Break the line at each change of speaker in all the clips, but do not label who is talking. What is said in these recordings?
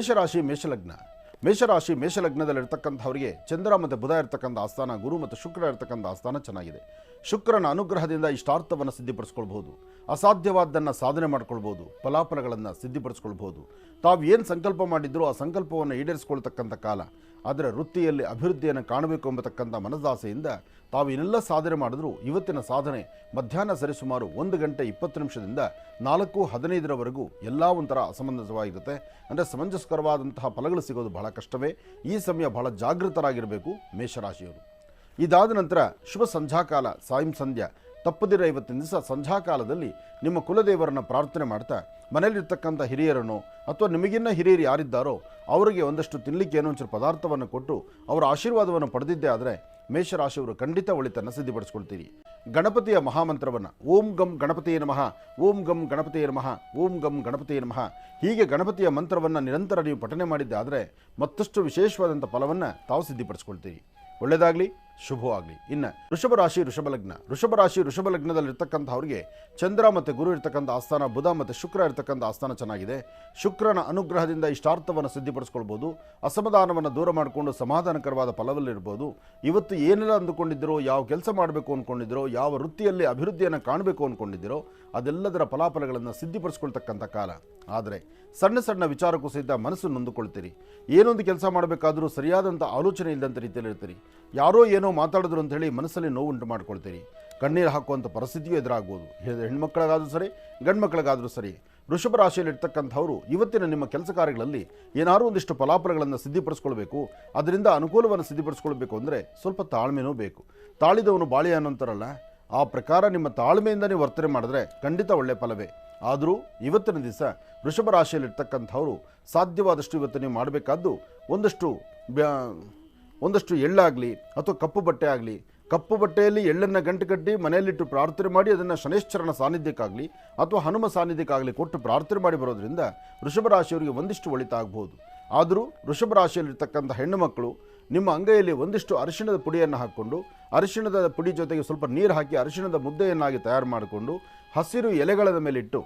ಮೇಷರಾಶಿ ಮೇಷಲಗ್ನ. ಮೇಷರಾಶಿ ಮೇಷಲಗ್ನದಲ್ಲಿರ್ತಕ್ಕಂಥವರಿಗೆ ಚಂದ್ರ ಮತ್ತು ಬುಧ ಇರ್ತಕ್ಕಂಥ ಆಸ್ಥಾನ, ಗುರು ಮತ್ತು ಶುಕ್ರ ಇರ್ತಕ್ಕಂಥ ಆಸ್ಥಾನ ಚೆನ್ನಾಗಿದೆ. ಶುಕ್ರನ ಅನುಗ್ರಹದಿಂದ ಇಷ್ಟಾರ್ಥವನ್ನು ಸಿದ್ಧಿಪಡಿಸ್ಕೊಳ್ಬಹುದು. ಅಸಾಧ್ಯವಾದ್ದನ್ನು ಸಾಧನೆ ಮಾಡ್ಕೊಳ್ಬೋದು ಫಲಾಫಲಗಳನ್ನು ಸಿದ್ಧಿಪಡಿಸ್ಕೊಳ್ಬೋದು ತಾವು ಏನು ಸಂಕಲ್ಪ ಮಾಡಿದ್ರೂ ಆ ಸಂಕಲ್ಪವನ್ನು ಈಡೇರಿಸ್ಕೊಳ್ತಕ್ಕಂಥ ಕಾಲ. ಆದರೆ ವೃತ್ತಿಯಲ್ಲಿ ಅಭಿವೃದ್ಧಿಯನ್ನು ಕಾಣಬೇಕು ಎಂಬತಕ್ಕಂಥ ಮನದಾಸೆಯಿಂದ ತಾವು ಏನೆಲ್ಲ ಸಾಧನೆ ಮಾಡಿದ್ರು ಇವತ್ತಿನ ಸಾಧನೆ ಮಧ್ಯಾಹ್ನ ಸರಿಸುಮಾರು ಒಂದು ಗಂಟೆ ಇಪ್ಪತ್ತು ನಿಮಿಷದಿಂದ ನಾಲ್ಕು ಹದಿನೈದರವರೆಗೂ ಎಲ್ಲ ಒಂಥರ ಅಸಮಂಜಸವಾಗಿರುತ್ತೆ. ಅಂದರೆ ಸಮಂಜಸ್ಕರವಾದಂತಹ ಫಲಗಳು ಸಿಗೋದು ಬಹಳ ಕಷ್ಟವೇ. ಈ ಸಮಯ ಬಹಳ ಜಾಗೃತರಾಗಿರಬೇಕು ಮೇಷರಾಶಿಯವರು. ಇದಾದ ನಂತರ ಶುಭ ಸಂಧ್ಯಾಕಾಲ ಸಾಯಂ ಸಂಧ್ಯಾ. ತಪ್ಪದಿರ ಇವತ್ತಿನ ದಿವಸ ಸಂಧ್ಯಾಕಾಲದಲ್ಲಿ ನಿಮ್ಮ ಕುಲದೇವರನ್ನು ಪ್ರಾರ್ಥನೆ ಮಾಡ್ತಾ ಮನೆಯಲ್ಲಿರ್ತಕ್ಕಂಥ ಹಿರಿಯರನ್ನು ಅಥವಾ ನಿಮಗಿನ್ನ ಹಿರಿಯರು ಯಾರಿದ್ದಾರೋ ಅವರಿಗೆ ಒಂದಷ್ಟು ತಿನ್ನಲಿಕ್ಕೆ ಏನೋ ಒಂಚೂರು ಪದಾರ್ಥವನ್ನು ಕೊಟ್ಟು ಅವರ ಆಶೀರ್ವಾದವನ್ನು ಪಡೆದಿದ್ದೇ ಆದರೆ ಮೇಷರಾಶಿಯವರು ಖಂಡಿತ ಒಳಿತನ್ನು ಸಿದ್ಧಿಪಡಿಸ್ಕೊಳ್ತೀರಿ. ಗಣಪತಿಯ ಮಹಾಮಂತ್ರವನ್ನು, ಓಂ ಗಂ ಗಣಪತಿಯ ನಮಃ, ಓಂ ಗಂ ಗಣಪತಿಯ ನಮಃ, ಓಂ ಗಂ ಗಣಪತಿಯ ನಮಃ, ಹೀಗೆ ಗಣಪತಿಯ ಮಂತ್ರವನ್ನು ನಿರಂತರ ನೀವು ಪಠನೆ ಮಾಡಿದ್ದೆ ಆದರೆ ಮತ್ತಷ್ಟು ವಿಶೇಷವಾದಂಥ ಫಲವನ್ನು ತಾವು ಸಿದ್ಧಿಪಡಿಸ್ಕೊಳ್ತೀರಿ. ಒಳ್ಳೆಯದಾಗಲಿ. ಶುಭವಾಗಲಿ. ಇನ್ನು ಋಷಭ ರಾಶಿ ಋಷಭ ಲಗ್ನ. ಋಷಭ ರಾಶಿ, ವೃಷಭ ಲಗ್ನದಲ್ಲಿರ್ತಕ್ಕಂಥವ್ರಿಗೆ ಚಂದ್ರ ಮತ್ತು ಗುರು ಇರ್ತಕ್ಕಂಥ ಆಸ್ಥಾನ, ಬುಧ ಮತ್ತು ಶುಕ್ರ ಇರ್ತಕ್ಕಂಥ ಆಸ್ಥಾನ ಚೆನ್ನಾಗಿದೆ. ಶುಕ್ರನ ಅನುಗ್ರಹದಿಂದ ಇಷ್ಟಾರ್ಥವನ್ನು ಸಿದ್ಧಿಪಡಿಸ್ಕೊಳ್ಬೋದು. ಅಸಮಾಧಾನವನ್ನು ದೂರ ಮಾಡಿಕೊಂಡು ಸಮಾಧಾನಕರವಾದ ಫಲವಲ್ಲಿರ್ಬೋದು ಇವತ್ತು ಏನೆಲ್ಲ ಅಂದುಕೊಂಡಿದ್ದೀರೋ, ಯಾವ ಕೆಲಸ ಮಾಡಬೇಕು ಅಂದ್ಕೊಂಡಿದ್ದೀರೋ ಯಾವ ವೃತ್ತಿಯಲ್ಲಿ ಅಭಿವೃದ್ಧಿಯನ್ನು ಕಾಣಬೇಕು ಅಂದ್ಕೊಂಡಿದ್ದೀರೋ ಅದೆಲ್ಲದರ ಫಲಾಫಲಗಳನ್ನು ಸಿದ್ಧಿಪಡಿಸ್ಕೊಳ್ತಕ್ಕಂಥ ಕಾಲ. ಆದರೆ ಸಣ್ಣ ಸಣ್ಣ ವಿಚಾರಕ್ಕೂ ಸಹಿತ ಮನಸ್ಸು ನೊಂದುಕೊಳ್ತೀರಿ. ಏನೊಂದು ಕೆಲಸ ಮಾಡಬೇಕಾದರೂ ಸರಿಯಾದಂಥ ಆಲೋಚನೆ ಇಲ್ಲದಂಥ ರೀತಿಯಲ್ಲಿ ಇರ್ತೀರಿ. ಯಾರೋ ಏನೋ ಮಾತಾಡಿದ್ರು ಅಂತ ಹೇಳಿ ಮನಸ್ಸಲ್ಲಿ ನೋವು ಉಂಟು ಮಾಡ್ಕೊಳ್ತೀರಿ. ಕಣ್ಣೀರು ಹಾಕುವಂಥ ಪರಿಸ್ಥಿತಿಯೂ ಎದುರಾಗ್ಬೋದು. ಹೆಣ್ಮಕ್ಳಿಗಾದ್ರೂ ಸರಿ ಗಂಡು ಮಕ್ಕಳಿಗಾದ್ರೂ ಸರಿ. ವೃಷಭ ರಾಶಿಯಲ್ಲಿ ಇರ್ತಕ್ಕಂಥವರು ಇವತ್ತಿನ ನಿಮ್ಮ ಕೆಲಸ ಕಾರ್ಯಗಳಲ್ಲಿ ಏನಾದರೂ ಒಂದಿಷ್ಟು ಫಲಾಫಲಗಳನ್ನು ಸಿದ್ಧಿಪಡಿಸ್ಕೊಳ್ಬೇಕು. ಅದರಿಂದ ಅನುಕೂಲವನ್ನು ಸಿದ್ಧಿಪಡಿಸ್ಕೊಳ್ಬೇಕು ಅಂದರೆ ಸ್ವಲ್ಪ ತಾಳ್ಮೆನೂ ಬೇಕು. ತಾಳಿದವನು ಬಾಳಿ ಅನ್ನೋಂತಾರಲ್ಲ ಆ ಪ್ರಕಾರ ನಿಮ್ಮ ತಾಳ್ಮೆಯಿಂದ ನೀವು ವರ್ತನೆ ಮಾಡಿದ್ರೆ ಖಂಡಿತ ಒಳ್ಳೆಯ ಫಲವೇ. ಆದರೂ ಇವತ್ತಿನ ದಿವಸ ವೃಷಭ ರಾಶಿಯಲ್ಲಿರ್ತಕ್ಕಂಥವರು ಸಾಧ್ಯವಾದಷ್ಟು ಇವತ್ತು ನೀವು ಮಾಡಬೇಕಾದ್ದು ಒಂದಷ್ಟು ಒಂದಷ್ಟು ಎಳ್ಳಾಗಲಿ ಅಥವಾ ಕಪ್ಪು ಬಟ್ಟೆ ಆಗಲಿ. ಕಪ್ಪು ಬಟ್ಟೆಯಲ್ಲಿ ಎಳ್ಳನ್ನು ಗಂಟು ಕಟ್ಟಿ ಮನೆಯಲ್ಲಿಟ್ಟು ಪ್ರಾರ್ಥನೆ ಮಾಡಿ ಅದನ್ನು ಶನೇಶ್ವರನ ಸಾನ್ನಿಧ್ಯಕ್ಕಾಗಲಿ ಅಥವಾ ಹನುಮ ಸಾನ್ನಿಧ್ಯಕ್ಕಾಗಲಿ ಕೊಟ್ಟು ಪ್ರಾರ್ಥನೆ ಮಾಡಿ ಬರೋದರಿಂದ ವೃಷಭ ರಾಶಿಯವರಿಗೆ ಒಂದಿಷ್ಟು ಒಳಿತ ಆಗ್ಬೋದು. ಆದರೂ ವೃಷಭ ರಾಶಿಯಲ್ಲಿರ್ತಕ್ಕಂಥ ಹೆಣ್ಣು ಮಕ್ಕಳು ನಿಮ್ಮ ಅಂಗೈಯಲ್ಲಿ ಒಂದಿಷ್ಟು ಅರಿಶಿಣದ ಪುಡಿಯನ್ನು ಹಾಕ್ಕೊಂಡು ಅರಿಶಿಣದ ಪುಡಿ ಜೊತೆಗೆ ಸ್ವಲ್ಪ ನೀರು ಹಾಕಿ ಅರಿಶಿಣದ ಮುದ್ದೆಯನ್ನಾಗಿ ತಯಾರು ಮಾಡಿಕೊಂಡು ಹಸಿರು ಎಲೆಗಳ ಮೇಲಿಟ್ಟು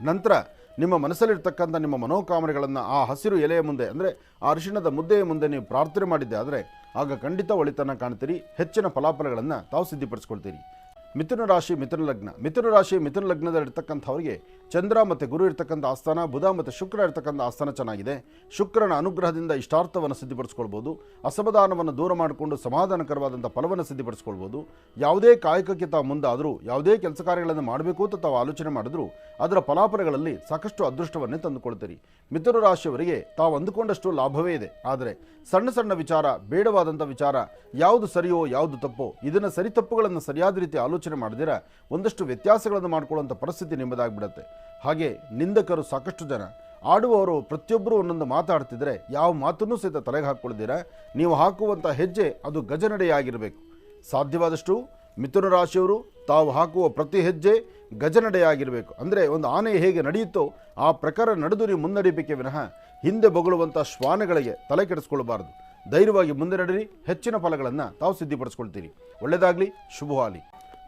ನಂತರ ನಿಮ್ಮ ಮನಸ್ಸಲ್ಲಿರ್ತಕ್ಕಂಥ ನಿಮ್ಮ ಮನೋಕಾಮನೆಗಳನ್ನು ಆ ಹಸಿರು ಎಲೆಯ ಮುಂದೆ, ಅಂದರೆ ಆ ಅರಿಶಿಣದ ಮುದ್ದೆಯ ಮುಂದೆ ನೀವು ಪ್ರಾರ್ಥನೆ ಮಾಡಿದ್ದೆ ಆದರೆ ಆಗ ಖಂಡಿತ ಒಳಿತನ ಕಾಣ್ತೀರಿ, ಹೆಚ್ಚಿನ ಫಲಾಫಲಗಳನ್ನು ತಾವು ಸಿದ್ಧಿಪಡಿಸ್ಕೊಳ್ತೀರಿ. ಮಿಥುನ ರಾಶಿ ಮಿಥುನ ಲಗ್ನ. ಮಿಥುನ ರಾಶಿ ಮಿಥುನ ಲಗ್ನದಲ್ಲಿರ್ತಕ್ಕಂಥವರಿಗೆ ಚಂದ್ರ ಮತ್ತು ಗುರು ಇರ್ತಕ್ಕಂಥ ಆಸ್ಥಾನ, ಬುಧ ಮತ್ತು ಶುಕ್ರ ಇರ್ತಕ್ಕಂಥ ಆಸ್ಥಾನ ಚೆನ್ನಾಗಿದೆ. ಶುಕ್ರನ ಅನುಗ್ರಹದಿಂದ ಇಷ್ಟಾರ್ಥವನ್ನು ಸಿದ್ಧಪಡಿಸ್ಕೊಳ್ಬೋದು. ಅಸಮಾಧಾನವನ್ನು ದೂರ ಮಾಡಿಕೊಂಡು ಸಮಾಧಾನಕರವಾದಂಥ ಫಲವನ್ನು ಸಿದ್ಧಪಡಿಸ್ಕೊಳ್ಬೋದು. ಯಾವುದೇ ಕಾಯಕಕ್ಕೆ ತಾವು ಮುಂದಾದರೂ, ಯಾವುದೇ ಕೆಲಸ ಕಾರ್ಯಗಳನ್ನು ಮಾಡಬೇಕು ಅಂತ ತಾವು ಆಲೋಚನೆ ಮಾಡಿದ್ರು, ಅದರ ಫಲಾಫಲಗಳಲ್ಲಿ ಸಾಕಷ್ಟು ಅದೃಷ್ಟವನ್ನೇ ತಂದುಕೊಳ್ತೀರಿ. ಮಿಥುನ ರಾಶಿಯವರಿಗೆ ತಾವು ಅಂದುಕೊಂಡಷ್ಟು ಲಾಭವೇ ಇದೆ. ಆದರೆ ಸಣ್ಣ ಸಣ್ಣ ವಿಚಾರ, ಬೇಡವಾದಂಥ ವಿಚಾರ, ಯಾವುದು ಸರಿಯೋ, ಯಾವುದು ತಪ್ಪೋ, ಇದನ್ನು ಸರಿ ತಪ್ಪುಗಳನ್ನು ಸರಿಯಾದ ರೀತಿ ಆಲೋಚನೆ ಮಾಡಿದಿರ ಒಂದಷ್ಟು ವ್ಯತ್ಯಾಸಗಳನ್ನು ಮಾಡಿಕೊಳ್ಳುವಂಥ ಪರಿಸ್ಥಿತಿ ನಿಮ್ಮದಾಗ್ಬಿಡುತ್ತೆ. ಹಾಗೆ ನಿಂದಕರು ಸಾಕಷ್ಟು ಜನ. ಆಡುವವರು ಪ್ರತಿಯೊಬ್ಬರು ಒಂದೊಂದು ಮಾತಾಡ್ತಿದ್ರೆ ಯಾವ ಮಾತನ್ನು ಸಹಿತ ತಲೆಗೆ ಹಾಕ್ಕೊಳ್ದಿರ ನೀವು ಹಾಕುವಂಥ ಹೆಜ್ಜೆ ಅದು ಗಜನಡೆಯಾಗಿರಬೇಕು. ಸಾಧ್ಯವಾದಷ್ಟು ಮಿಥುನ ರಾಶಿಯವರು ತಾವು ಹಾಕುವ ಪ್ರತಿ ಹೆಜ್ಜೆ ಗಜನಡೆಯಾಗಿರಬೇಕು. ಅಂದರೆ ಒಂದು ಆನೆ ಹೇಗೆ ನಡೆಯುತ್ತೋ ಆ ಪ್ರಕಾರ ನಡೆದು ನೀವು ಮುನ್ನಡಿಬೇಕೆ ವಿನಃ ಹಿಂದೆ ಬೊಗಳುವಂಥ ಶ್ವಾನಗಳಿಗೆ ತಲೆ ಕೆಡಿಸ್ಕೊಳ್ಬಾರ್ದು. ಧೈರ್ಯವಾಗಿ ಮುಂದೆ ನಡೆರಿ ಹೆಚ್ಚಿನ ಫಲಗಳನ್ನು ತಾವು ಸಿದ್ಧಿಪಡಿಸ್ಕೊಳ್ತೀರಿ. ಒಳ್ಳೆಯದಾಗಲಿ ಶುಭವಾಗಲಿ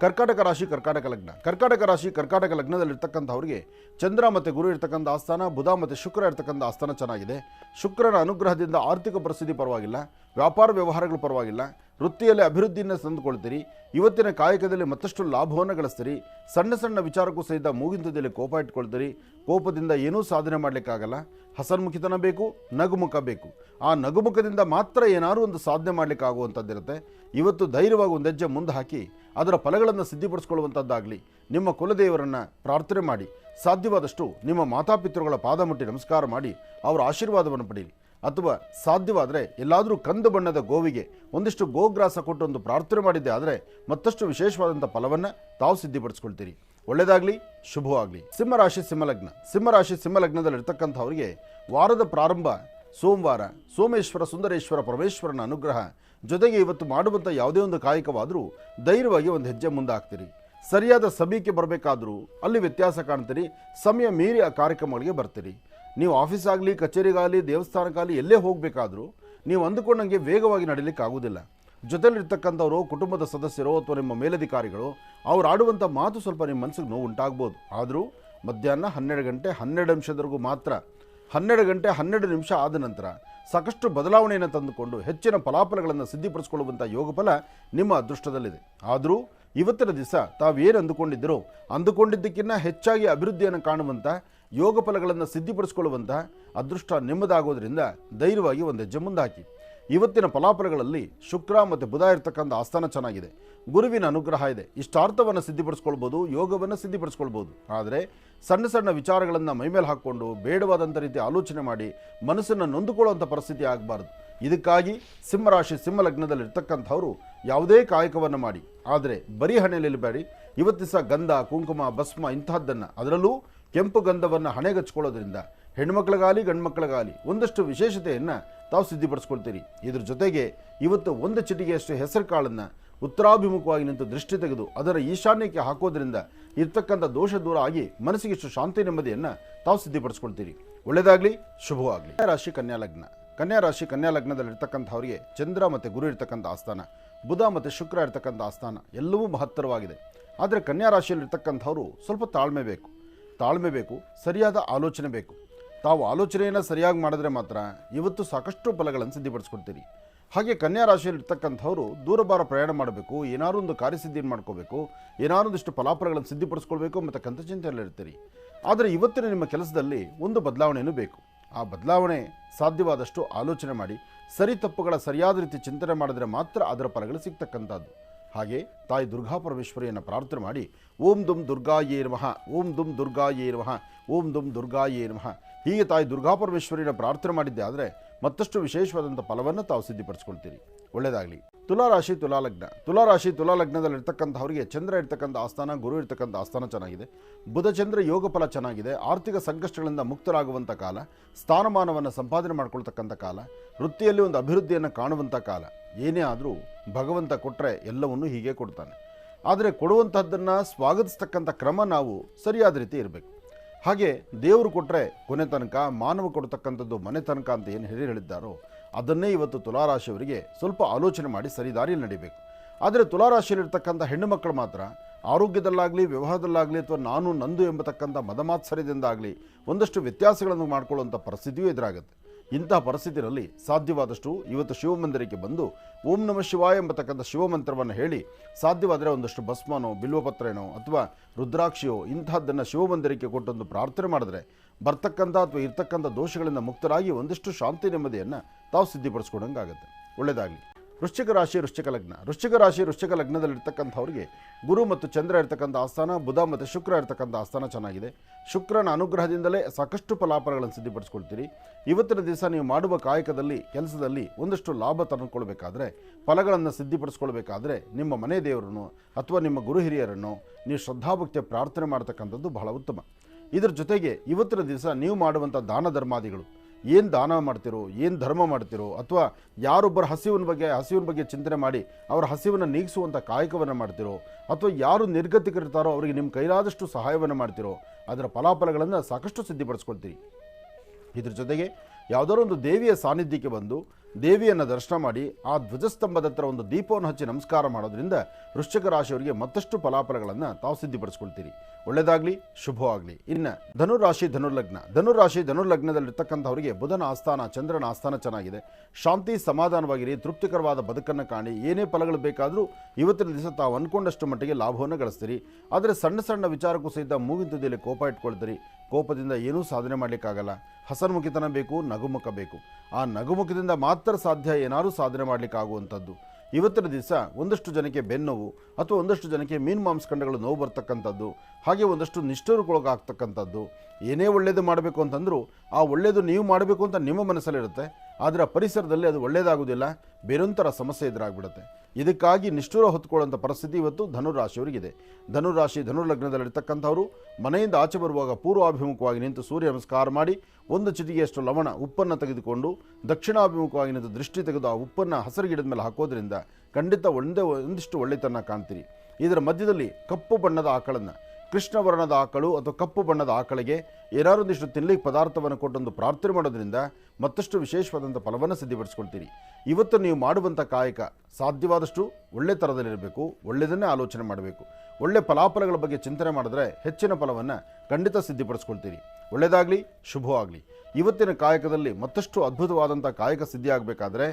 ಕರ್ಕಾಟಕ ರಾಶಿ, ಕರ್ಕಾಟಕ ಲಗ್ನ. ಕರ್ಕಾಟಕ ರಾಶಿ, ಕರ್ಕಾಟಕ ಲಗ್ನದಲ್ಲಿರ್ತಕ್ಕಂಥವ್ರಿಗೆ ಚಂದ್ರ ಮತ್ತು ಗುರು ಇರ್ತಕ್ಕಂಥ ಆಸ್ಥಾನ, ಬುಧ ಮತ್ತು ಶುಕ್ರ ಇರ್ತಕ್ಕಂಥ ಆಸ್ಥಾನ ಚೆನ್ನಾಗಿದೆ. ಶುಕ್ರನ ಅನುಗ್ರಹದಿಂದ ಆರ್ಥಿಕ ಪರಿಸ್ಥಿತಿ ಪರವಾಗಿಲ್ಲ. ವ್ಯಾಪಾರ ವ್ಯವಹಾರಗಳು ಪರವಾಗಿಲ್ಲ. ವೃತ್ತಿಯಲ್ಲಿ ಅಭಿವೃದ್ಧಿಯನ್ನು ತಂದುಕೊಳ್ತೀರಿ. ಇವತ್ತಿನ ಕಾಯಕದಲ್ಲಿ ಮತ್ತಷ್ಟು ಲಾಭವನ್ನು ಗಳಿಸ್ತೀರಿ. ಸಣ್ಣ ಸಣ್ಣ ವಿಚಾರಕ್ಕೂ ಸಹಿತ ಮೂಗಿಂತದಲ್ಲಿ ಕೋಪ ಇಟ್ಕೊಳ್ತೀರಿ. ಕೋಪದಿಂದ ಏನೂ ಸಾಧನೆ ಮಾಡಲಿಕ್ಕಾಗಲ್ಲ. ಹಸನ್ಮುಖಿತನ ಬೇಕು, ನಗುಮುಖ ಬೇಕು. ಆ ನಗುಮುಖದಿಂದ ಮಾತ್ರ ಏನಾದರೂ ಒಂದು ಸಾಧನೆ ಮಾಡಲಿಕ್ಕಾಗುವಂಥದ್ದಿರುತ್ತೆ ಇವತ್ತು ಧೈರ್ಯವಾಗಿ ಒಂದು ಹೆಜ್ಜೆ ಮುಂದೆ ಹಾಕಿ ಅದರ ಫಲಗಳನ್ನು ಸಿದ್ಧಿಪಡಿಸ್ಕೊಳ್ಳುವಂಥದ್ದಾಗಲಿ ನಿಮ್ಮ ಕುಲದೇವರನ್ನು ಪ್ರಾರ್ಥನೆ ಮಾಡಿ. ಸಾಧ್ಯವಾದಷ್ಟು ನಿಮ್ಮ ಮಾತಾಪಿತೃಗಳ ಪಾದ ಮುಟ್ಟಿ ನಮಸ್ಕಾರ ಮಾಡಿ. ಅವರ ಆಶೀರ್ವಾದವನ್ನು ಪಡೀರಿ ಅಥವಾ ಸಾಧ್ಯವಾದರೆ ಎಲ್ಲಾದರೂ ಕಂದು ಬಣ್ಣದ ಗೋವಿಗೆ ಒಂದಿಷ್ಟು ಗೋಗ್ರಾಸ ಕೊಟ್ಟು ಒಂದು ಪ್ರಾರ್ಥನೆ ಮಾಡಿದ್ದೆ ಆದರೆ ಮತ್ತಷ್ಟು ವಿಶೇಷವಾದಂಥ ಫಲವನ್ನು ತಾವು ಸಿದ್ಧಿಪಡಿಸ್ಕೊಳ್ತೀರಿ. ಒಳ್ಳೆಯದಾಗಲಿ, ಶುಭವಾಗಲಿ. ಸಿಂಹರಾಶಿ ಸಿಂಹಲಗ್ನ. ಸಿಂಹರಾಶಿ ಸಿಂಹಲಗ್ನದಲ್ಲಿರ್ತಕ್ಕಂಥವರಿಗೆ ವಾರದ ಪ್ರಾರಂಭ ಸೋಮವಾರ. ಸೋಮೇಶ್ವರ, ಸುಂದರೇಶ್ವರ, ಪರಮೇಶ್ವರನ ಅನುಗ್ರಹ ಜೊತೆಗೆ ಇವತ್ತು ಮಾಡುವಂಥ ಯಾವುದೇ ಒಂದು ಕಾಯಕವಾದರೂ ಧೈರ್ಯವಾಗಿ ಒಂದು ಹೆಜ್ಜೆ ಮುಂದೆ ಹಾಕ್ತೀರಿ ಸರಿಯಾದ ಸಮಯಕ್ಕೆ ಬರಬೇಕಾದರೂ ಅಲ್ಲಿ ವ್ಯತ್ಯಾಸ ಕಾಣ್ತೀರಿ. ಸಮಯ ಮೀರಿ ಆ ಕಾರ್ಯಕ್ರಮಗಳಿಗೆ ಬರ್ತೀರಿ. ನೀವು ಆಫೀಸ್ ಆಗಲಿ, ಕಚೇರಿಗಾಗಲಿ, ದೇವಸ್ಥಾನಕ್ಕಾಗಲಿ ಎಲ್ಲೇ ಹೋಗಬೇಕಾದ್ರೂ ನೀವು ಅಂದುಕೊಂಡಂಗೆ ವೇಗವಾಗಿ ನಡೀಲಿಕ್ಕೆ ಆಗೋದಿಲ್ಲ ಜೊತೆಲಿರ್ತಕ್ಕಂಥವರು ಕುಟುಂಬದ ಸದಸ್ಯರು ಅಥವಾ ನಿಮ್ಮ ಮೇಲಧಿಕಾರಿಗಳು, ಅವ್ರು ಆಡುವಂಥ ಮಾತು ಸ್ವಲ್ಪ ನಿಮ್ಮ ಮನಸ್ಸಿಗೆ ನೋವು ಉಂಟಾಗ್ಬೋದು ಆದರೂ ಮಧ್ಯಾಹ್ನ ಹನ್ನೆರಡು ಗಂಟೆ ಹನ್ನೆರಡು ನಿಮಿಷದವರೆಗೂ ಮಾತ್ರ, ಹನ್ನೆರಡು ಗಂಟೆ ಹನ್ನೆರಡು ನಿಮಿಷ ಆದ ನಂತರ ಸಾಕಷ್ಟು ಬದಲಾವಣೆಯನ್ನು ತಂದುಕೊಂಡು ಹೆಚ್ಚಿನ ಫಲಾಫಲಗಳನ್ನು ಸಿದ್ಧಿಪಡಿಸಿಕೊಳ್ಳುವಂಥ ಯೋಗಫಲ ನಿಮ್ಮ ಅದೃಷ್ಟದಲ್ಲಿದೆ. ಆದರೂ ಇವತ್ತಿನ ದಿವಸ ತಾವೇನು ಅಂದುಕೊಂಡಿದ್ದೀರೋ ಅಂದುಕೊಂಡಿದ್ದಕ್ಕಿಂತ ಹೆಚ್ಚಾಗಿ ಅಭಿವೃದ್ಧಿಯನ್ನು ಕಾಣುವಂಥ ಯೋಗ ಫಲಗಳನ್ನು ಸಿದ್ಧಿಪಡಿಸಿಕೊಳ್ಳುವಂತಹ ಅದೃಷ್ಟ ನಿಮ್ಮದಾಗೋದ್ರಿಂದ ಧೈರ್ಯವಾಗಿ ಒಂದು ಹೆಜ್ಜೆ ಮುಂದಾಕಿ. ಇವತ್ತಿನ ಫಲಾಫಲಗಳಲ್ಲಿ ಶುಕ್ರ ಮತ್ತು ಬುಧ ಇರತಕ್ಕಂಥ ಆಸ್ಥಾನ ಚೆನ್ನಾಗಿದೆ. ಗುರುವಿನ ಅನುಗ್ರಹ ಇದೆ. ಇಷ್ಟಾರ್ಥವನ್ನು ಸಿದ್ಧಿಪಡಿಸ್ಕೊಳ್ಬೋದು, ಯೋಗವನ್ನು ಸಿದ್ಧಿಪಡಿಸ್ಕೊಳ್ಬೋದು. ಆದರೆ ಸಣ್ಣ ಸಣ್ಣ ವಿಚಾರಗಳನ್ನು ಮೈಮೇಲೆ ಹಾಕ್ಕೊಂಡು ಬೇಡವಾದಂಥ ರೀತಿ ಆಲೋಚನೆ ಮಾಡಿ ಮನಸ್ಸನ್ನು ನೊಂದುಕೊಳ್ಳುವಂಥ ಪರಿಸ್ಥಿತಿ ಆಗಬಾರ್ದು. ಇದಕ್ಕಾಗಿ ಸಿಂಹರಾಶಿ ಸಿಂಹ ಲಗ್ನದಲ್ಲಿ ಇರ್ತಕ್ಕಂಥವ್ರು ಯಾವುದೇ ಕಾಯಕವನ್ನು ಮಾಡಿ. ಆದರೆ ಬರೀ ಹಣೆಯಲ್ಲಿ ಬೇಡಿ ಇವತ್ತು ಗಂಧ, ಕುಂಕುಮ, ಭಸ್ಮ ಇಂತಹದ್ದನ್ನು ಅದರಲ್ಲೂ ಕೆಂಪು ಗಂಧವನ್ನು ಹಣೆಗಚ್ಚಿಕೊಳ್ಳೋದ್ರಿಂದ ಹೆಣ್ಮಕ್ಳಿಗಾಲಿ ಗಂಡ್ಮಕ್ಳಿಗಾಲಿ ಒಂದಷ್ಟು ವಿಶೇಷತೆಯನ್ನು ತಾವು ಸಿದ್ಧಿಪಡಿಸ್ಕೊಳ್ತೀರಿ. ಇದ್ರ ಜೊತೆಗೆ ಇವತ್ತು ಒಂದು ಚಿಟಿಗೆಯಷ್ಟು ಹೆಸರು ಕಾಳನ್ನು ಉತ್ತರಾಭಿಮುಖವಾಗಿ ನಿಂತು ದೃಷ್ಟಿ ತೆಗೆದು ಅದರ ಈಶಾನ್ಯಕ್ಕೆ ಹಾಕೋದ್ರಿಂದ ಇರ್ತಕ್ಕಂಥ ದೋಷ ದೂರ ಆಗಿ ಮನಸ್ಸಿಗೆ ಇಷ್ಟು ಶಾಂತಿ ನೆಮ್ಮದಿಯನ್ನು ತಾವು ಸಿದ್ಧಿಪಡಿಸ್ಕೊಳ್ತೀರಿ. ಒಳ್ಳೆಯದಾಗಲಿ ಶುಭವಾಗಲಿ. ರಾಶಿ ಕನ್ಯಾ ಲಗ್ನ. ಕನ್ಯಾ ರಾಶಿ ಕನ್ಯಾ ಚಂದ್ರ ಮತ್ತು ಗುರು ಇರ್ತಕ್ಕಂಥ ಆಸ್ಥಾನ, ಬುಧ ಮತ್ತು ಶುಕ್ರ ಇರ್ತಕ್ಕಂಥ ಆಸ್ಥಾನ ಎಲ್ಲವೂ ಮಹತ್ತರವಾಗಿದೆ. ಆದರೆ ಕನ್ಯಾ ರಾಶಿಯಲ್ಲಿ ಇರ್ತಕ್ಕಂಥವ್ರು ಸ್ವಲ್ಪ ತಾಳ್ಮೆ ಬೇಕು. ತಾಳ್ಮೆ ಬೇಕು, ಸರಿಯಾದ ಆಲೋಚನೆ ಬೇಕು. ತಾವು ಆಲೋಚನೆಯನ್ನು ಸರಿಯಾಗಿ ಮಾಡಿದ್ರೆ ಮಾತ್ರ ಇವತ್ತು ಸಾಕಷ್ಟು ಫಲಗಳನ್ನು ಸಿದ್ಧಿಪಡಿಸ್ಕೊಡ್ತೀರಿ. ಹಾಗೆ ಕನ್ಯಾ ರಾಶಿಯಲ್ಲಿ ಇರ್ತಕ್ಕಂಥವ್ರು ದೂರಭಾರ ಪ್ರಯಾಣ ಮಾಡಬೇಕು, ಏನಾದ್ರು ಒಂದು ಕಾರ್ಯಸಿದ್ಧಿಯನ್ನು ಮಾಡ್ಕೋಬೇಕು ಏನಾರೊಂದಿಷ್ಟು ಫಲಾಫಲಗಳನ್ನು ಸಿದ್ಧಿಪಡಿಸ್ಕೊಳ್ಬೇಕು ಅಂತಕ್ಕಂಥ ಚಿಂತೆಯಲ್ಲಿ ಇರ್ತೀರಿ ಆದರೆ ಇವತ್ತಿನ ನಿಮ್ಮ ಕೆಲಸದಲ್ಲಿ ಒಂದು ಬದಲಾವಣೆಯೂ ಬೇಕು. ಆ ಬದಲಾವಣೆ ಸಾಧ್ಯವಾದಷ್ಟು ಆಲೋಚನೆ ಮಾಡಿ, ಸರಿ ತಪ್ಪುಗಳ ಸರಿಯಾದ ರೀತಿ ಚಿಂತನೆ ಮಾಡಿದ್ರೆ ಮಾತ್ರ ಅದರ ಫಲಗಳು ಸಿಗ್ತಕ್ಕಂಥದ್ದು. ಹಾಗೆ ತಾಯಿ ದುರ್ಗಾ ಪರಮೇಶ್ವರಿಯನ್ನು ಪ್ರಾರ್ಥನೆ ಮಾಡಿ, ಓಂ ದುಂ ದುರ್ಗಾಯೇ ನಮಃ, ಓಂ ದುಂ ದುರ್ಗಾಯೇ ನಮಃ, ಓಂ ದುಂ ದುರ್ಗಾಯೇ ನಮಃ. ಹೀಗೆ ತಾಯಿ ದುರ್ಗಾ ಪರಮೇಶ್ವರಿಯನ್ನು ಪ್ರಾರ್ಥನೆ ಮಾಡಿದ್ದೆ ಆದರೆ ಮತ್ತಷ್ಟು ವಿಶೇಷವಾದಂಥ ಫಲವನ್ನು ತಾವು ಸಿದ್ಧಿಪಡಿಸ್ಕೊಳ್ತೀರಿ. ಒಳ್ಳೆಯದಾಗಲಿ. ತುಲಾರಾಶಿ, ತುಲಾಲಗ್ನ. ತುಲಾರಾಶಿ ತುಲಾಲಗ್ನದಲ್ಲಿ ಇರ್ತಕ್ಕಂಥವರಿಗೆ ಚಂದ್ರ ಇರ್ತಕ್ಕಂಥ ಆಸ್ಥಾನ, ಗುರು ಇರ್ತಕ್ಕಂಥ ಆಸ್ಥಾನ ಚೆನ್ನಾಗಿದೆ. ಬುಧ ಚಂದ್ರ ಯೋಗ ಫಲ ಚೆನ್ನಾಗಿದೆ. ಆರ್ಥಿಕ ಸಂಕಷ್ಟಗಳಿಂದ ಮುಕ್ತರಾಗುವಂಥ ಕಾಲ. ಸ್ಥಾನಮಾನವನ್ನು ಸಂಪಾದನೆ ಮಾಡಿಕೊಳ್ತಕ್ಕಂಥ ಕಾಲ. ವೃತ್ತಿಯಲ್ಲಿ ಒಂದು ಅಭಿವೃದ್ಧಿಯನ್ನು ಕಾಣುವಂಥ ಕಾಲ. ಏನೇ ಆದರೂ ಭಗವಂತ ಕೊಟ್ಟರೆ ಎಲ್ಲವನ್ನೂ ಹೀಗೆ ಕೊಡ್ತಾನೆ. ಆದರೆ ಕೊಡುವಂಥದ್ದನ್ನು ಸ್ವಾಗತಿಸ್ತಕ್ಕಂಥ ಕ್ರಮ ನಾವು ಸರಿಯಾದ ರೀತಿ ಇರಬೇಕು. ಹಾಗೆ ದೇವರು ಕೊಟ್ಟರೆ ಕೊನೆ ತನಕ, ಮಾನವ ಕೊಡ್ತಕ್ಕಂಥದ್ದು ಮನೆ ತನಕ ಅಂತ ಏನು ಹೇಳಿ ಹೇಳಿದ್ದಾರೋ, ಅದನ್ನೇ ಇವತ್ತು ತುಲಾರಾಶಿಯವರಿಗೆ ಸ್ವಲ್ಪ ಆಲೋಚನೆ ಮಾಡಿ ಸರಿದಾರಿಯಲ್ಲಿ ನಡೀಬೇಕು. ಆದರೆ ತುಲಾರಾಶಿಯಲ್ಲಿರ್ತಕ್ಕಂಥ ಹೆಣ್ಣು ಮಕ್ಕಳು ಮಾತ್ರ, ಆರೋಗ್ಯದಲ್ಲಾಗಲಿ, ವ್ಯವಹಾರದಲ್ಲಾಗಲಿ ಅಥವಾ ನಾನು ನಂದು ಎಂಬತಕ್ಕಂಥ ಮದಮಾತ್ಸರ್ಯದಿಂದಾಗಲಿ ಒಂದಷ್ಟು ವ್ಯತ್ಯಾಸಗಳನ್ನು ಮಾಡಿಕೊಳ್ಳುವಂಥ ಪರಿಸ್ಥಿತಿಯೂ ಎದುರಾಗುತ್ತೆ. ಇಂತಹ ಪರಿಸ್ಥಿತಿಯಲ್ಲಿ ಸಾಧ್ಯವಾದಷ್ಟು ಇವತ್ತು ಶಿವಮಂದಿರಕ್ಕೆ ಬಂದು ಓಂ ನಮ ಶಿವಾಯ ಎಂಬತಕ್ಕಂಥ ಶಿವಮಂತ್ರವನ್ನು ಹೇಳಿ ಸಾಧ್ಯವಾದರೆ ಒಂದಷ್ಟು ಭಸ್ಮನೋ, ಬಿಲ್ವಪತ್ರೇನೋ ಅಥವಾ ರುದ್ರಾಕ್ಷಿಯೋ ಇಂಥದ್ದನ್ನು ಶಿವಮಂದಿರಕ್ಕೆ ಕೊಟ್ಟೊಂದು ಪ್ರಾರ್ಥನೆ ಮಾಡಿದ್ರೆ ಬರ್ತಕ್ಕಂಥ ಅಥವಾ ಇರ್ತಕ್ಕಂಥ ದೋಷಗಳಿಂದ ಮುಕ್ತರಾಗಿ ಒಂದಿಷ್ಟು ಶಾಂತಿ ನೆಮ್ಮದಿಯನ್ನು ತಾವು ಸಿದ್ಧಿಪಡಿಸ್ಕೊಡಂಗಾಗತ್ತೆ. ಒಳ್ಳೆಯದಾಗಲಿ. ವೃಶ್ಚಿಕ ರಾಶಿ, ವೃಶ್ಚಿಕ ಲಗ್ನ. ವೃಶ್ಚಿಕ ರಾಶಿ, ವೃಶ್ಚಿಕ ಲಗ್ನದಲ್ಲಿರ್ತಕ್ಕಂಥವ್ರಿಗೆ ಗುರು ಮತ್ತು ಚಂದ್ರ ಇರ್ತಕ್ಕಂಥ ಆಸ್ಥಾನ, ಬುಧ ಮತ್ತು ಶುಕ್ರ ಇರ್ತಕ್ಕಂಥ ಆಸ್ಥಾನ ಚೆನ್ನಾಗಿದೆ. ಶುಕ್ರನ ಅನುಗ್ರಹದಿಂದಲೇ ಸಾಕಷ್ಟು ಫಲಾಫಲಗಳನ್ನು ಸಿದ್ಧಪಡಿಸ್ಕೊಳ್ತೀರಿ. ಇವತ್ತಿನ ದಿವಸ ನೀವು ಮಾಡುವ ಕಾಯಕದಲ್ಲಿ, ಕೆಲಸದಲ್ಲಿ ಒಂದಷ್ಟು ಲಾಭ ತಂದುಕೊಳ್ಬೇಕಾದ್ರೆ, ಫಲಗಳನ್ನು ಸಿದ್ಧಿಪಡಿಸ್ಕೊಳ್ಬೇಕಾದ್ರೆ ನಿಮ್ಮ ಮನೆ ದೇವರನ್ನು ಅಥವಾ ನಿಮ್ಮ ಗುರು ಹಿರಿಯರನ್ನು ನೀವು ಶ್ರದ್ಧಾಭಕ್ತಿಯ ಪ್ರಾರ್ಥನೆ ಮಾಡ್ತಕ್ಕಂಥದ್ದು ಬಹಳ ಉತ್ತಮ. ಇದರ ಜೊತೆಗೆ ಇವತ್ತಿನ ದಿವಸ ನೀವು ಮಾಡುವಂಥ ದಾನ ಧರ್ಮಾದಿಗಳು ಏನು ದಾನ ಮಾಡ್ತಿರೋ, ಏನು ಧರ್ಮ ಮಾಡ್ತಿರೋ, ಅಥವಾ ಯಾರೊಬ್ಬರ ಹಸಿವಿನ ಬಗ್ಗೆ ಹಸಿವಿನ ಬಗ್ಗೆ ಚಿಂತನೆ ಮಾಡಿ ಅವರ ಹಸಿವನ್ನು ನೀಗಿಸುವಂಥ ಕಾಯಕವನ್ನು ಮಾಡ್ತಿರೋ, ಅಥವಾ ಯಾರು ನಿರ್ಗತಿಕರಿರ್ತಾರೋ ಅವರಿಗೆ ನಿಮ್ಮ ಕೈಲಾದಷ್ಟು ಸಹಾಯವನ್ನು ಮಾಡ್ತಿರೋ, ಅದರ ಫಲಾಫಲಗಳನ್ನು ಸಾಕಷ್ಟು ಸಿದ್ಧಿಪಡಿಸ್ಕೊಳ್ತೀರಿ. ಇದ್ರ ಜೊತೆಗೆ ಯಾವುದಾದ್ರು ಒಂದು ದೇವಿಯ ಸಾನ್ನಿಧ್ಯಕ್ಕೆ ಬಂದು ದೇವಿಯನ್ನು ದರ್ಶನ ಮಾಡಿ ಆ ಧ್ವಜಸ್ತಂಭದ ಹತ್ರ ಒಂದು ದೀಪವನ್ನು ಹಚ್ಚಿ ನಮಸ್ಕಾರ ಮಾಡೋದ್ರಿಂದ ವೃಶ್ಚಿಕ ರಾಶಿಯವರಿಗೆ ಮತ್ತಷ್ಟು ಫಲಾಫಲಗಳನ್ನು ತಾವು ಸಿದ್ಧಿಪಡಿಸ್ಕೊಳ್ತೀರಿ. ಒಳ್ಳೆಯದಾಗಲಿ ಶುಭವಾಗಲಿ. ಇನ್ನು ಧನುರಾಶಿ, ಧನುರ್ಲಗ್ನ. ಧನುರಾಶಿ, ಧನುರ್ಲಗ್ನದಲ್ಲಿರ್ತಕ್ಕಂಥವರಿಗೆ ಬುಧನ ಆಸ್ಥಾನ, ಚಂದ್ರನ ಆಸ್ಥಾನ ಚೆನ್ನಾಗಿದೆ. ಶಾಂತಿ, ಸಮಾಧಾನವಾಗಿರಿ, ತೃಪ್ತಿಕರವಾದ ಬದುಕನ್ನು ಕಾಣಿ. ಏನೇ ಫಲಗಳು ಬೇಕಾದರೂ ಇವತ್ತಿನ ದಿವಸ ತಾವು ಅಂದ್ಕೊಂಡಷ್ಟು ಮಟ್ಟಿಗೆ ಲಾಭವನ್ನು ಗಳಿಸ್ತೀರಿ. ಆದರೆ ಸಣ್ಣ ಸಣ್ಣ ವಿಚಾರಕ್ಕೂ ಸಹಿತ ಮೂಗಿನ ತುದಿಯಲ್ಲಿ ಕೋಪ ಇಟ್ಕೊಳ್ತೀರಿ. ಕೋಪದಿಂದ ಏನೂ ಸಾಧನೆ ಮಾಡಲಿಕ್ಕಾಗಲ್ಲ. ಹಸನ್ಮುಖಿತನ ಬೇಕು, ನಗುಮುಖ ಬೇಕು. ಆ ನಗುಮುಖದಿಂದ ಮಾತ್ರ ಸಾಧ್ಯ ಏನಾದರೂ ಸಾಧನೆ ಮಾಡಲಿಕ್ಕಾಗುವಂಥದ್ದು. ಇವತ್ತಿನ ದಿವಸ ಒಂದಷ್ಟು ಜನಕ್ಕೆ ಬೆನ್ನೋವು ಅಥವಾ ಒಂದಷ್ಟು ಜನಕ್ಕೆ ಮೀನು ಮಾಂಸಖಂಡಗಳು ನೋವು ಬರ್ತಕ್ಕಂಥದ್ದು, ಹಾಗೆ ಒಂದಷ್ಟು ನಿಷ್ಠರುಗೊಳಗಾಗ್ತಕ್ಕಂಥದ್ದು ಏನೇ ಒಳ್ಳೆಯದು ಮಾಡಬೇಕು ಅಂತಂದರೂ ಆ ಒಳ್ಳೆಯದು ನೀವು ಮಾಡಬೇಕು ಅಂತ ನಿಮ್ಮ ಮನಸ್ಸಲ್ಲಿರುತ್ತೆ. ಆದರೆ ಪರಿಸರದಲ್ಲಿ ಅದು ಒಳ್ಳೆಯದಾಗೋದಿಲ್ಲ ಬೇರೊಂಥರ ಸಮಸ್ಯೆ ಎದುರಾಗ್ಬಿಡುತ್ತೆ. ಇದಕ್ಕಾಗಿ ನಿಷ್ಠುರ ಹೊತ್ಕೊಳ್ಳುವಂಥ ಪರಿಸ್ಥಿತಿ ಇವತ್ತು ಧನುರಾಶಿಯವರಿಗಿದೆ. ಧನುರಾಶಿ, ಧನುರ್ಲಗ್ನದಲ್ಲಿರ್ತಕ್ಕಂಥವರು ಮನೆಯಿಂದ ಆಚೆ ಬರುವಾಗ ಪೂರ್ವಾಭಿಮುಖವಾಗಿ ನಿಂತು ಸೂರ್ಯ ನಮಸ್ಕಾರ ಮಾಡಿ, ಒಂದು ಚಿಟಿಗೆಯಷ್ಟು ಲವಣ, ಉಪ್ಪನ್ನು ತೆಗೆದುಕೊಂಡು, ದಕ್ಷಿಣಾಭಿಮುಖವಾಗಿ ನಿಂತು ದೃಷ್ಟಿ ತೆಗೆದು ಆ ಉಪ್ಪನ್ನು ಹಸಿರು ಗಿಡದ ಮೇಲೆ ಹಾಕೋದ್ರಿಂದ ಖಂಡಿತ ಒಂದೇ ಒಂದಿಷ್ಟು ಒಳ್ಳೆತನ ಕಾಣ್ತೀರಿ. ಇದರ ಮಧ್ಯದಲ್ಲಿ ಕಪ್ಪು ಬಣ್ಣದ ಆಕಳನ್ನು ಕೃಷ್ಣ ವರ್ಣದ ಆಕಳು ಅಥವಾ ಕಪ್ಪು ಬಣ್ಣದ ಆಕಳಿಗೆ ಏನಾರೊಂದಿಷ್ಟು ತಿನ್ನಲಿಕ್ಕೆ ಪದಾರ್ಥವನ್ನು ಕೊಟ್ಟೊಂದು ಪ್ರಾರ್ಥನೆ ಮಾಡೋದ್ರಿಂದ ಮತ್ತಷ್ಟು ವಿಶೇಷವಾದಂಥ ಫಲವನ್ನು ಸಿದ್ಧಪಡಿಸ್ಕೊಳ್ತೀರಿ. ಇವತ್ತು ನೀವು ಮಾಡುವಂಥ ಕಾಯಕ ಸಾಧ್ಯವಾದಷ್ಟು ಒಳ್ಳೆ ಥರದಲ್ಲಿರಬೇಕು ಒಳ್ಳೆಯದನ್ನೇ ಆಲೋಚನೆ ಮಾಡಬೇಕು. ಒಳ್ಳೆ ಫಲಾಫಲಗಳ ಬಗ್ಗೆ ಚಿಂತನೆ ಮಾಡಿದ್ರೆ ಹೆಚ್ಚಿನ ಫಲವನ್ನು ಖಂಡಿತ ಸಿದ್ಧಿಪಡಿಸ್ಕೊಳ್ತೀರಿ. ಒಳ್ಳೆಯದಾಗಲಿ ಶುಭವಾಗಲಿ ಇವತ್ತಿನ ಕಾಯಕದಲ್ಲಿ ಮತ್ತಷ್ಟು ಅದ್ಭುತವಾದಂಥ ಕಾಯಕ ಸಿದ್ಧಿಯಾಗಬೇಕಾದ್ರೆ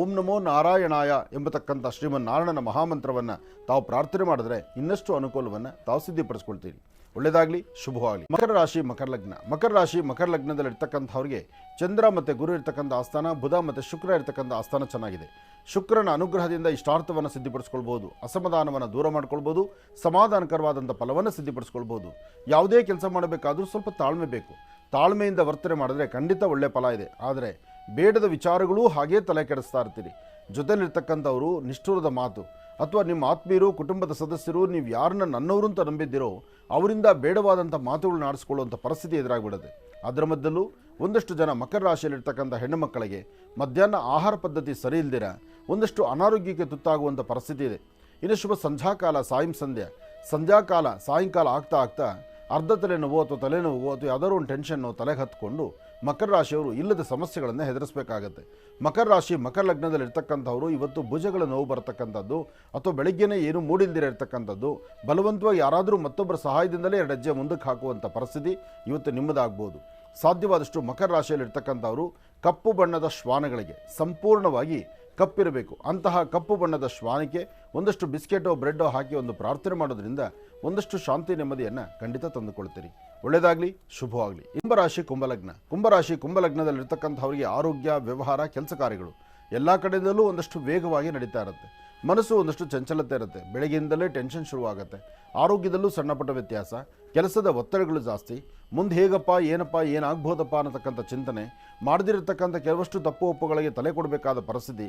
ಓಂ ನಮೋ ನಾರಾಯಣಾಯ ಎಂಬತಕ್ಕಂಥ ಶ್ರೀಮನ್ ನಾರಾಯಣನ ಮಹಾಮಂತ್ರವನ್ನು ತಾವು ಪ್ರಾರ್ಥನೆ ಮಾಡಿದ್ರೆ ಇನ್ನಷ್ಟು ಅನುಕೂಲವನ್ನು ತಾವು ಸಿದ್ಧಿಪಡಿಸ್ಕೊಳ್ತೀರಿ. ಒಳ್ಳೆಯದಾಗಲಿ ಶುಭವಾಗಲಿ. ಮಕರ ರಾಶಿ, ಮಕರ ಲಗ್ನ. ಮಕರ ರಾಶಿ, ಮಕರ ಲಗ್ನದಲ್ಲಿ ಇರ್ತಕ್ಕಂಥವ್ರಿಗೆ ಚಂದ್ರ ಮತ್ತು ಗುರು ಇರ್ತಕ್ಕಂಥ ಆಸ್ಥಾನ, ಬುಧ ಮತ್ತು ಶುಕ್ರ ಇರ್ತಕ್ಕಂಥ ಆಸ್ಥಾನ ಚೆನ್ನಾಗಿದೆ. ಶುಕ್ರನ ಅನುಗ್ರಹದಿಂದ ಇಷ್ಟಾರ್ಥವನ್ನು ಸಿದ್ಧಿಪಡಿಸ್ಕೊಳ್ಬೋದು, ಅಸಮಾಧಾನವನ್ನು ದೂರ ಮಾಡ್ಕೊಳ್ಬೋದು, ಸಮಾಧಾನಕರವಾದಂಥ ಫಲವನ್ನು ಸಿದ್ಧಿಪಡಿಸ್ಕೊಳ್ಬೋದು. ಯಾವುದೇ ಕೆಲಸ ಮಾಡಬೇಕಾದರೂ ಸ್ವಲ್ಪ ತಾಳ್ಮೆ ಬೇಕು. ತಾಳ್ಮೆಯಿಂದ ವರ್ತನೆ ಮಾಡಿದ್ರೆ ಖಂಡಿತ ಒಳ್ಳೆಯ ಫಲ ಇದೆ. ಆದರೆ ಬೇಡದ ವಿಚಾರಗಳೂ ಹಾಗೇ ತಲೆ ಕೆಡಿಸ್ತಾ ಇರ್ತೀರಿ. ಜೊತೆಲಿರ್ತಕ್ಕಂಥವರು ನಿಷ್ಠುರದ ಮಾತು. ಅಥವಾ ನಿಮ್ಮ ಆತ್ಮೀಯರು, ಕುಟುಂಬದ ಸದಸ್ಯರು, ನೀವು ಯಾರನ್ನ ನನ್ನವರು ಅಂತ ನಂಬಿದ್ದೀರೋ, ಅವರಿಂದ ಬೇಡವಾದಂಥ ಮಾತುಗಳನ್ನ ಆಡಿಸ್ಕೊಳ್ಳುವಂಥ ಪರಿಸ್ಥಿತಿ ಎದುರಾಗ್ಬಿಡುತ್ತೆ ಅದರ ಮಧ್ಯಲ್ಲೂ ಒಂದಷ್ಟು ಜನ ಮಕರ ರಾಶಿಯಲ್ಲಿರ್ತಕ್ಕಂಥ ಹೆಣ್ಣು ಮಕ್ಕಳಿಗೆ ಮಧ್ಯಾಹ್ನ ಆಹಾರ ಪದ್ಧತಿ ಸರಿ ಇಲ್ದಿರ ಒಂದಷ್ಟು ಅನಾರೋಗ್ಯಕ್ಕೆ ತುತ್ತಾಗುವಂಥ ಪರಿಸ್ಥಿತಿ ಇದೆ. ಇನ್ನು ಶುಭ ಸಂಧ್ಯಾಕಾಲ, ಸಾಯಂ ಸಂಧ್ಯಾ. ಸಂಧ್ಯಾಕಾಲ, ಸಾಯಂಕಾಲ ಆಗ್ತಾ ಆಗ್ತಾ ಅರ್ಧ ತಲೆನೋವು ಅಥವಾ ತಲೆನೋವು ಅಥವಾ ಯಾವುದಾದ್ರು ಒಂದು ಟೆನ್ಷನ್ನು ತಲೆಗೆ ಹತ್ಕೊಂಡು ಮಕರ ರಾಶಿಯವರು ಇಲ್ಲದ ಸಮಸ್ಯೆಗಳನ್ನು ಹೆದರಿಸಬೇಕಾಗತ್ತೆ. ಮಕರ ರಾಶಿ, ಮಕರ ಲಗ್ನದಲ್ಲಿ ಇರ್ತಕ್ಕಂಥವರು ಇವತ್ತು ಭುಜಗಳ ನೋವು ಬರ್ತಕ್ಕಂಥದ್ದು, ಅಥವಾ ಬೆಳಗ್ಗೆನೇ ಏನು ಮೂಡಿಲ್ದಿರ ಇರ್ತಕ್ಕಂಥದ್ದು, ಬಲವಂತವಾಗಿ ಯಾರಾದರೂ ಮತ್ತೊಬ್ಬರ ಸಹಾಯದಿಂದಲೇ ಎರಡು ಹೆಜ್ಜೆ ಮುಂದಕ್ಕೆ ಹಾಕುವಂಥ ಪರಿಸ್ಥಿತಿ ಇವತ್ತು ನಿಮ್ಮದಾಗ್ಬೋದು. ಸಾಧ್ಯವಾದಷ್ಟು ಮಕರ ರಾಶಿಯಲ್ಲಿ ಇರ್ತಕ್ಕಂಥವರು ಕಪ್ಪು ಬಣ್ಣದ ಶ್ವಾನಗಳಿಗೆ ಸಂಪೂರ್ಣವಾಗಿ ಕಪ್ಪಿರಬೇಕು. ಅಂತಹ ಕಪ್ಪು ಬಣ್ಣದ ಶ್ವಾನಕ್ಕೆ ಒಂದಷ್ಟು ಬಿಸ್ಕೆಟೋ, ಬ್ರೆಡ್ಡೋ ಹಾಕಿ ಒಂದು ಪ್ರಾರ್ಥನೆ ಮಾಡೋದ್ರಿಂದ ಒಂದಷ್ಟು ಶಾಂತಿ ನೆಮ್ಮದಿಯನ್ನು ಖಂಡಿತ ತಂದುಕೊಳ್ತೀರಿ ಒಳ್ಳೆಯದಾಗಲಿ, ಶುಭವಾಗಲಿ. ಕುಂಭರಾಶಿ, ಕುಂಭಲಗ್ನ. ಕುಂಭರಾಶಿ, ಕುಂಭಲಗ್ನದಲ್ಲಿರ್ತಕ್ಕಂಥವರಿಗೆ ಆರೋಗ್ಯ, ವ್ಯವಹಾರ ಕೆಲಸ ಕಾರ್ಯಗಳು ಎಲ್ಲ ಕಡೆಯಿಂದಲೂ ಒಂದಷ್ಟು ವೇಗವಾಗಿ ನಡೀತಾ ಇರುತ್ತೆ. ಮನಸ್ಸು ಒಂದಷ್ಟು ಚಂಚಲತೆ ಇರುತ್ತೆ. ಬೆಳಗ್ಗೆಯಿಂದಲೇ ಟೆನ್ಷನ್ ಶುರುವಾಗುತ್ತೆ. ಆರೋಗ್ಯದಲ್ಲೂ ಸಣ್ಣಪುಟ್ಟ ವ್ಯತ್ಯಾಸ. ಕೆಲಸದ ಒತ್ತಡಗಳು ಜಾಸ್ತಿ. ಮುಂದೆ ಹೇಗಪ್ಪ, ಏನಪ್ಪ, ಏನಾಗ್ಬೋದಪ್ಪ ಅನ್ನತಕ್ಕಂಥ ಚಿಂತನೆ. ಮಾಡದಿರತಕ್ಕಂಥ ಕೆಲವಷ್ಟು ತಪ್ಪು ಒಪ್ಪುಗಳಿಗೆ ತಲೆ ಕೊಡಬೇಕಾದ ಪರಿಸ್ಥಿತಿ.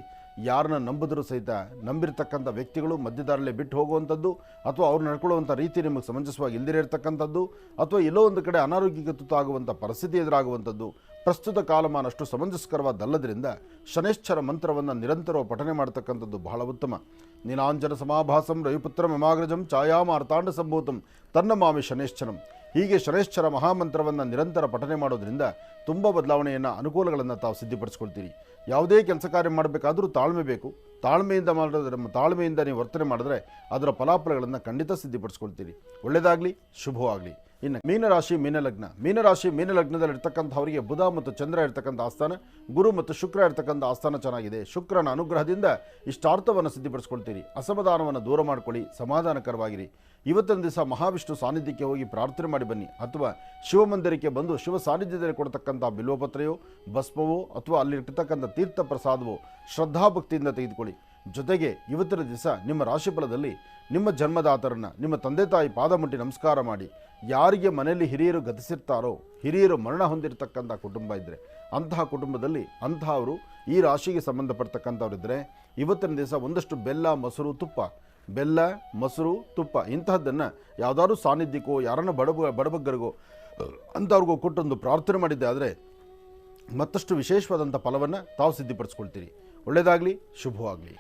ಯಾರನ್ನ ನಂಬಿದ್ರು ಸಹಿತ ನಂಬಿರತಕ್ಕಂಥ ವ್ಯಕ್ತಿಗಳು ಮಧ್ಯದಾರಲ್ಲೇ ಬಿಟ್ಟು ಹೋಗುವಂಥದ್ದು, ಅಥವಾ ಅವ್ರು ನಡ್ಕೊಳ್ಳುವಂಥ ರೀತಿ ನಿಮಗೆ ಸಮಂಜಸವಾಗಿ ಇಲ್ದಿರತಕ್ಕಂಥದ್ದು ಅಥವಾ ಎಲ್ಲೋ ಒಂದು ಕಡೆ ಅನಾರೋಗ್ಯಕ್ಕೆ ತುತ್ತಾಗುವಂಥ ಪರಿಸ್ಥಿತಿ ಎದುರಾಗುವಂಥದ್ದು ಪ್ರಸ್ತುತ ಕಾಲಮಾನ ಅಷ್ಟು ಸಮಂಜಸ್ಕರವಾದಲ್ಲದರಿಂದ ಶನೇಶ್ಚರ ಮಂತ್ರವನ್ನು ನಿರಂತರ ಪಠನೆ ಮಾಡತಕ್ಕಂಥದ್ದು ಬಹಳ ಉತ್ತಮ. ನೀನಾಂಜನ ಸಮಾಭಾಸಂ ರವಿಪುತ್ರ ಮಮಾಗ್ರಜಂ ಛಾಯಾಮಾರ್ತಾಂಡ ಸಂಭೂತಂ ತನ್ನ ಮಾಮಿ ಶನೇಶ್ಚರಂ. ಹೀಗೆ ಶನೇಶ್ಚರ ಮಹಾಮಂತ್ರವನ್ನು ನಿರಂತರ ಪಠನೆ ಮಾಡೋದರಿಂದ ತುಂಬ ಬದಲಾವಣೆಯನ್ನು, ಅನುಕೂಲಗಳನ್ನು ತಾವು ಸಿದ್ಧಪಡಿಸ್ಕೊಳ್ತೀರಿ. ಯಾವುದೇ ಕೆಲಸ ಕಾರ್ಯ ಮಾಡಬೇಕಾದರೂ ತಾಳ್ಮೆ ಬೇಕು. ತಾಳ್ಮೆಯಿಂದ ಮಾಡಿದ್ರೆ, ತಾಳ್ಮೆಯಿಂದ ನೀವು ವರ್ತನೆ ಮಾಡಿದ್ರೆ ಅದರ ಫಲಾಫಲಗಳನ್ನು ಖಂಡಿತ ಸಿದ್ಧಪಡಿಸ್ಕೊಳ್ತೀರಿ. ಒಳ್ಳೆಯದಾಗಲಿ ಶುಭವಾಗಲಿ. ಇನ್ನು ಮೀನರಾಶಿ, ಮೀನಲಗ್ನ. ಮೀನರಾಶಿ ಮೀನಲಗ್ನದಲ್ಲಿ ಇರ್ತಕ್ಕಂಥವರಿಗೆ ಬುಧ ಮತ್ತು ಚಂದ್ರ ಇರ್ತಕ್ಕಂಥ ಆಸ್ಥಾನ, ಗುರು ಮತ್ತು ಶುಕ್ರ ಇರ್ತಕ್ಕಂಥ ಆಸ್ಥಾನ ಚೆನ್ನಾಗಿದೆ. ಶುಕ್ರನ ಅನುಗ್ರಹದಿಂದ ಇಷ್ಟಾರ್ಥವನ್ನು ಸಿದ್ಧಪಡಿಸ್ಕೊಳ್ತೀರಿ. ಅಸಮಾಧಾನವನ್ನು ದೂರ ಮಾಡ್ಕೊಳ್ಳಿ, ಸಮಾಧಾನಕರವಾಗಿರಿ. ಇವತ್ತಿನ ದಿವಸ ಮಹಾವಿಷ್ಣು ಸಾನ್ನಿಧ್ಯಕ್ಕೆ ಹೋಗಿ ಪ್ರಾರ್ಥನೆ ಮಾಡಿ ಬನ್ನಿ. ಅಥವಾ ಶಿವಮಂದಿರಕ್ಕೆ ಬಂದು ಶಿವ ಸಾನ್ನಿಧ್ಯದಲ್ಲಿ ಕೊಡ್ತಕ್ಕಂಥ ಬಿಲ್ವಪತ್ರೆಯೋ, ಭಸ್ಮವೋ, ಅಥವಾ ಅಲ್ಲಿರ್ತಕ್ಕಂಥ ತೀರ್ಥ ಪ್ರಸಾದವೋ ಶ್ರದ್ಧಾಭಕ್ತಿಯಿಂದ ತೆಗೆದುಕೊಳ್ಳಿ. ಜೊತೆಗೆ ಇವತ್ತಿನ ದಿವಸ ನಿಮ್ಮ ರಾಶಿಫಲದಲ್ಲಿ ನಿಮ್ಮ ಜನ್ಮದಾತರನ್ನು, ನಿಮ್ಮ ತಂದೆ ತಾಯಿ ಪಾದ ಮುಟ್ಟಿ ನಮಸ್ಕಾರ ಮಾಡಿ ಯಾರಿಗೆ ಮನೆಯಲ್ಲಿ ಹಿರಿಯರು ಗತಿಸಿರ್ತಾರೋ, ಹಿರಿಯರು ಮರಣ ಹೊಂದಿರತಕ್ಕಂಥ ಕುಟುಂಬ ಇದ್ದರೆ ಅಂತಹ ಕುಟುಂಬದಲ್ಲಿ ಅಂತಹವರು ಈ ರಾಶಿಗೆ ಸಂಬಂಧಪಡ್ತಕ್ಕಂಥವ್ರಿದ್ದರೆ ಇವತ್ತಿನ ದಿವಸ ಒಂದಷ್ಟು ಬೆಲ್ಲ, ಮೊಸರು, ತುಪ್ಪ. ಬೆಲ್ಲ, ಮೊಸರು, ತುಪ್ಪ ಇಂತಹದ್ದನ್ನು ಯಾವುದಾದ್ರೂ ಸಾನ್ನಿಧ್ಯಕ್ಕೋ, ಯಾರನ್ನ ಬಡಬ, ಬಡಬಗ್ಗರಿಗೋ, ಅಂಥವ್ರಿಗೂ ಕೊಟ್ಟೊಂದು ಪ್ರಾರ್ಥನೆ ಮಾಡಿದ್ದೆ ಆದರೆ ಮತ್ತಷ್ಟು ವಿಶೇಷವಾದಂಥ ಫಲವನ್ನು ತಾವು ಸಿದ್ಧಪಡಿಸ್ಕೊಳ್ತೀರಿ. ಒಳ್ಳೆಯದಾಗಲಿ, ಶುಭವಾಗಲಿ.